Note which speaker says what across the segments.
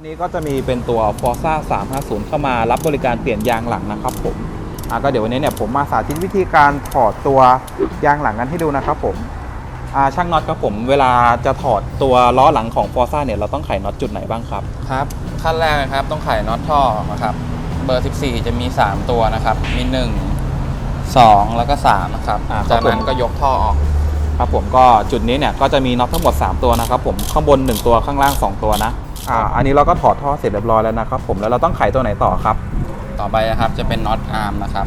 Speaker 1: วันนี้ก็จะมีเป็นตัว Forza 350 เข้ามารับบริการเปลี่ยนยางหลังนะครับผมอะก็เดี๋ยววันนี้เนี่ยผมมาสาธิตวิธีการถอดตัวยางหลังกันให้ดูนะครับผมอ่าช่างน็อตครับผมเวลาจะถอดตัวล้อหลังของ Forza เนี่ยเราต้องไขน็อตจุดไหนบ้างครับ
Speaker 2: ครับขั้นแรกนะครับต้องไขน็อตท่อนะครับ เบอร์ 14 จะมี 3 ตัวนะครับ มี 1 2 แล้วก็3นะครับ
Speaker 1: อ่าครับ
Speaker 2: จากนั้น
Speaker 1: ผม
Speaker 2: ก็ยกท่อออก
Speaker 1: ครับผมก็จุดนี้เนี่ยก็จะมีน็อตทั้งหมด 3 ตัวนะครับผมข้างบน 1 ตัวข้างล่าง 2 ตัวนะ อ่าอันนี้เราก็ถอดท่อเสร็จเรียบร้อยแล้วนะครับผมแล้วเราต้องไขตัวไหนต่อครับ
Speaker 2: ต่อไปนะครับจะเป็นน็อตอาร์มนะครับ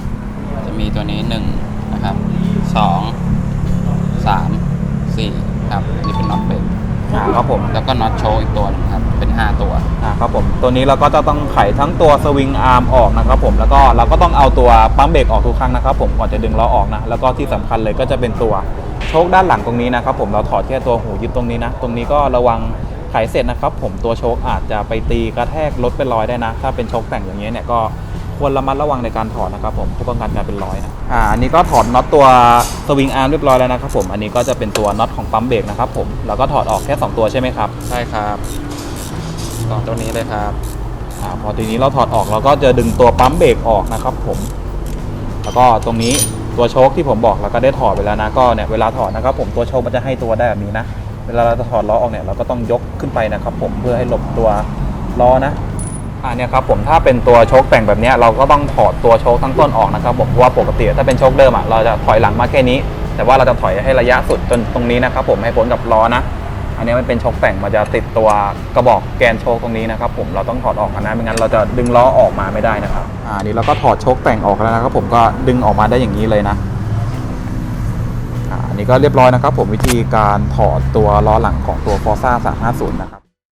Speaker 2: จะมีตัวนี้1นะครับ2 3 4ครับนี่เป็นน็อตเบรก
Speaker 1: อ่าครับผม
Speaker 2: แล้วก็น็อตโชว์อีกตัวหนึงครับเป็น 5 ตัว
Speaker 1: อ่าครับผมตัวนี้เราก็จะต้องไขทั้งตัวสวิงอาร์มออกนะครับผมแล้วก็เราก็ต้องเอาตัวปั๊มเบรกออกทุกครั้งนะครับผมก่อนจะดึงล้อออกนะแล้วก็ที่สำคัญเลยก็จะเป็นตัวโชคด้านหลังตรงนี้นะครับผมเราถอดแค่ตัวหูยึดตรงนี้นะ ตรงนี้ก็ระวัง ไขเสร็จนะครับผมตัวโชคอาจจะไปตีกระแทกรถเป็นรอยได้นะ ถ้าเป็นโชคแต่งอย่างเงี้ยเนี่ยก็ควรระมัดระวังในการถอดนะครับผมเพื่อป้องกันการเป็นรอยนะอ่าอันนี้ก็ถอดน็อตตัวสวิงอาร์มเรียบร้อยแล้วนะครับผมอันนี้ก็จะเป็นตัวน็อตของปั๊มเบรกนะครับผมแล้วก็ถอดออกแค่สองตัวใช่ไหมครับ
Speaker 2: ใช่ครับสองตัวนี้เลยครับ
Speaker 1: อ่าพอทีนี้เราถอดออกเราก็จะดึงตัวปั๊มเบรกออกนะครับผม แล้วก็ตรงนี้ตัวโชคที่ผมบอกเราก็ได้ถอดไปแล้วนะก็เนี่ยเวลาถอดนะครับผมตัวโชคมันจะให้ตัวได้แบบนี้นะ เวลาเราจะถอดล้อออกเนี่ยเราก็ต้องยกขึ้นไปนะครับ ผมเพื่อให้หลบตัวล้อนะอ่าเนี่ยครับผมถ้าเป็นตัวโชคแต่งแบบนี้เราก็ต้องถอดตัวโชคทั้งต้นออกนะครับผมเพราะว่าปกติถ้าเป็นโชคเดิมอะเราจะถอยหลังมาแค่นี้ แต่ว่าเราจะถอยให้ระยะสุดจนตรงนี้นะครับผมให้พ้นกับล้อนะ อันนี้มันเป็นโชคแต่งมันจะติดตัวกระบอกแกนโชคตรงนี้นะครับผมเราต้องถอดออกนะไม่งั้นเราจะดึงล้อออกมาไม่ได้นะครับอ่านี่เราก็ถอดโชคแต่งออกแล้วนะครับผมก็ดึงออกมาได้อย่างนี้เลยนะ นี้ก็เรียบร้อยนะครับ ผมวิธีการถอดตัวล้อหลังของตัว Forza 350 นะครับ